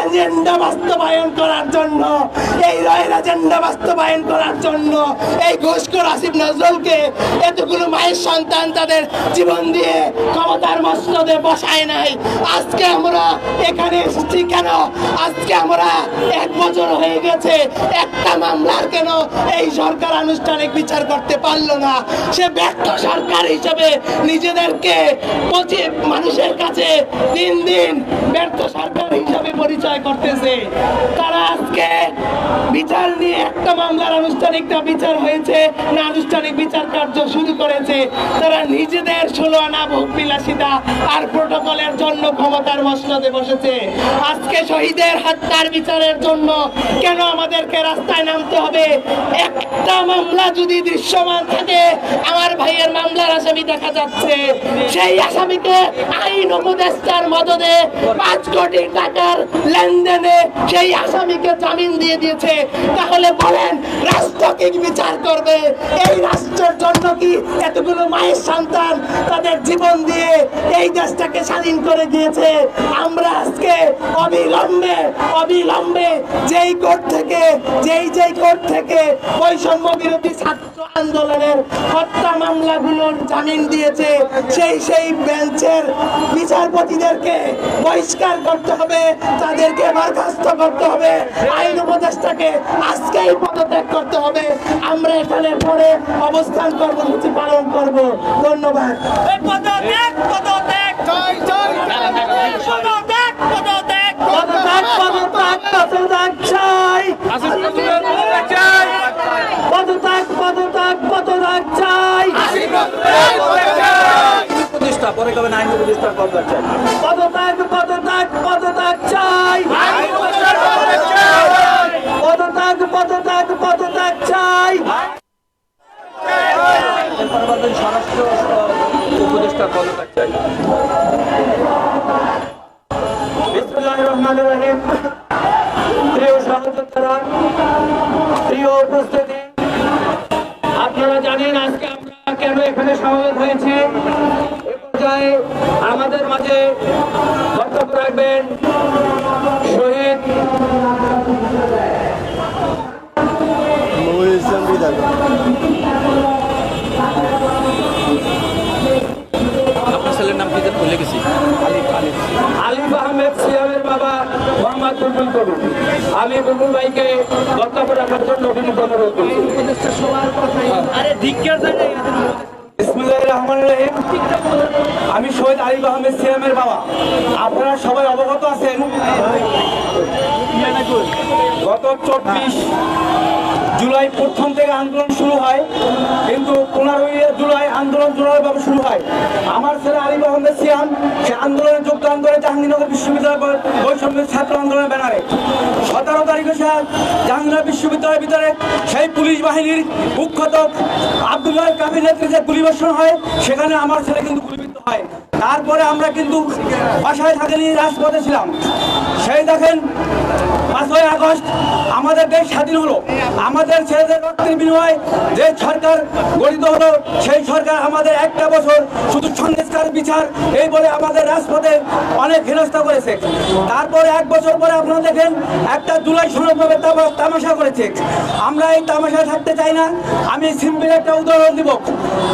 Agenda বাস্তবায়ন করার জন্য। এই এজেন্ডা বাস্তবায়ন করার জন্য এই আসিফ নজরুলকে এতগুলো মায়ের সন্তান তাদের জীবন দিয়ে ক্ষমতার বসায় নাই। আজকে আমরা এখানে এসেছি কেন? আজকে আমরা এক বছর হয়ে গেছে, একটা মামলার কেন এই সরকার আনুষ্ঠানিক বিচার করতে পারল না? সে ব্যর্থ সরকার হিসেবে নিজেদেরকে মানুষের কাছে দিন দিন ব্যর্থ সরকার পরিচয় করতেছে। তারা আজকে বিচার নিয়ে একটা মামলার আনুষ্ঠানিক না বিচার হয়েছে, না আনুষ্ঠানিক বিচার কার্য শুরু করেছে। তারা নিজেদের ষোলো আনা ভোগ বিলাসিতা আর প্রোটোকলের জন্য ক্ষমতার মসনদে বসেছে। আজকে শহীদের হত্যার বিচারের জন্য কেন আমাদেরকে রাস্তায় নামতে হবে? একটা মামলা যদি দৃশ্যমান থাকে আসামি দেখা যাচ্ছে। সেই আসামিকে আইন উপদেষ্টার মদদে পাঁচ কোটি টাকার লেনদেনে সেই আসামিকে জামিন দিয়ে দিয়েছে। তাহলে বলেন, রাষ্ট্র কি বিচার করবে? এই রাষ্ট্রের জন্য কি এতগুলো মায়ের সন্তান তাদের জীবন দিয়ে এই দেশটাকে স্বাধীন করে দিয়েছে। আমরা আজকে অবিলম্বে অবিলম্বে যেই কোর্ট থেকে, যেই যেই কোর্ট থেকে বৈষম্য বিরোধী ছাত্র আন্দোলনের হত্যা মামলাগুলোর জামিন দিয়েছে, সেই সেই বেঞ্চের বিচারপতিদেরকে বহিষ্কার করতে হবে, তাদেরকে বরখাস্ত করতে হবে, আইন উপদেষ্টাকে আজকেই পদত্যাগ করতে হবে। আমরা এখানে পরে অবস্থান কর্মসূচি পালন করব। ধন্যবাদ। প্রতিষ্ঠা পরে কবে আইন প্রতিষ্ঠা করতে চাই পদত্যাগ পদত্যাগ পদত্যাগ চাই পদত্যাগ পদত্যাগ পদত্যাগ চাই স্বরাষ্ট্র উপদেষ্টা পদত্যাগ এখানে সমবেত হয়েছি। এ পর্যায়ে আমাদের মাঝে বক্তব্য রাখবেন শহীদ আপনার ছেলের নাম কি ভুলে গেছি? আলিফ আহমেদ সিয়ামের বাবা মোহাম্মদ বুলবুল কবির। আমি বুলবুল ভাইকে বক্তব্য রাখার জন্য বিনীত অনুরোধ করছি। আরে ধিক্কার জানে আমি শহীদ আলিফ আহমেদ সিয়ামের বাবা। আপনারা সবাই অবগত আছেন। গত চব্বিশ জুলাই প্রথম থেকে আন্দোলন শুরু হয়। কিন্তু পনেরোই জুলাই আন্দোলন জোরালোভাবে শুরু হয়। আমার ছেলে আলিফ আহমেদ সিয়াম, সে আন্দোলনে যোগদান করে জাহাঙ্গীরনগর বিশ্ববিদ্যালয় বৈষম্যের ছাত্র আন্দোলনের ব্যানারে। সতেরো তারিখে সে জাহাঙ্গীরনগর বিশ্ববিদ্যালয়ের ভিতরে সেই পুলিশ বাহিনীর কুখ্যাত আব্দুল্লাহ কাবির নেতৃত্বে গুলিবর্ষণ হয়, সেখানে আমার ছেলে কিন্তু গুলিবিদ্ধ হয়। তারপরে আমরা কিন্তু বাসায় থাকেনি, রাজপথে ছিলাম। সেই দেখেন পাঁচই আগস্ট আমাদের দেশ স্বাধীন হলো। আমাদের ছেলেদের রক্তের বিনিময়ে যে সরকার গঠিত হলো, সেই সরকার আমাদের একটা বছর শুধু সংস্কার, বিচার, এই বলে আমাদের রাজপথে অনেক হেনস্থা করেছে। তারপরে এক বছর পরে আপনারা দেখেন, একটা জুলাই সনদভাবে তামাশা করেছে। আমরা এই তামাশা থাকতে চাই না, আমি সিম্পল একটা উদাহরণ দিব।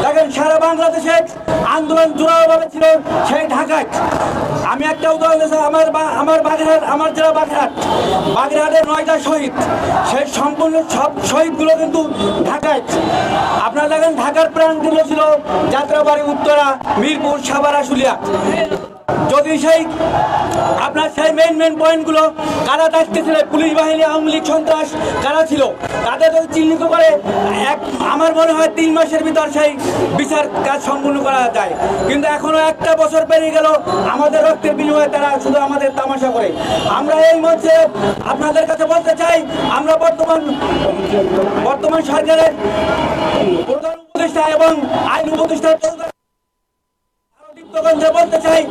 দেখেন, সারা বাংলাদেশে আন্দোলন জোরালোভাবে ছিল সেই ঢাকায়। আমি একটা উদাহরণ দিচ্ছি আমার আমার বাগেরহাট আমার জেলা বাগেরহাট। বাগেরহাটের নয়টা শহীদ। সেই সম্পূর্ণ সব শহীদগুলো কিন্তু ঢাকায়। আপনারা দেখেন ঢাকার প্রাণ প্রাণগুলো ছিল যাত্রাবাড়ি, উত্তরা, মিরপুর সাবারা আশুলিয়া। যদি সেই, আপনার সেই মেন মেন পয়েন্টগুলো কারা থাকতেছিল পুলিশ বাহিনী, আওয়ামী লীগ, সন্ত্রাস কারা ছিল? তাদের চিহ্নিত করে, এক, আমার মনে হয় তিন মাসের ভিতর সেই বিচার কাজ সম্পূর্ণ করা যায়। কিন্তু এখনও একটা বছর পেরিয়ে গেল, আমাদের রক্তের বিনিময়ে তারা শুধু আমাদের তামাশা করে। আমরা এই মঞ্চে আপনাদের কাছে বলতে চাই, আমরা বর্তমান বর্তমান সরকারের প্রধান উপদেষ্টা এবং আইন উপদেষ্টা বলতে চাই।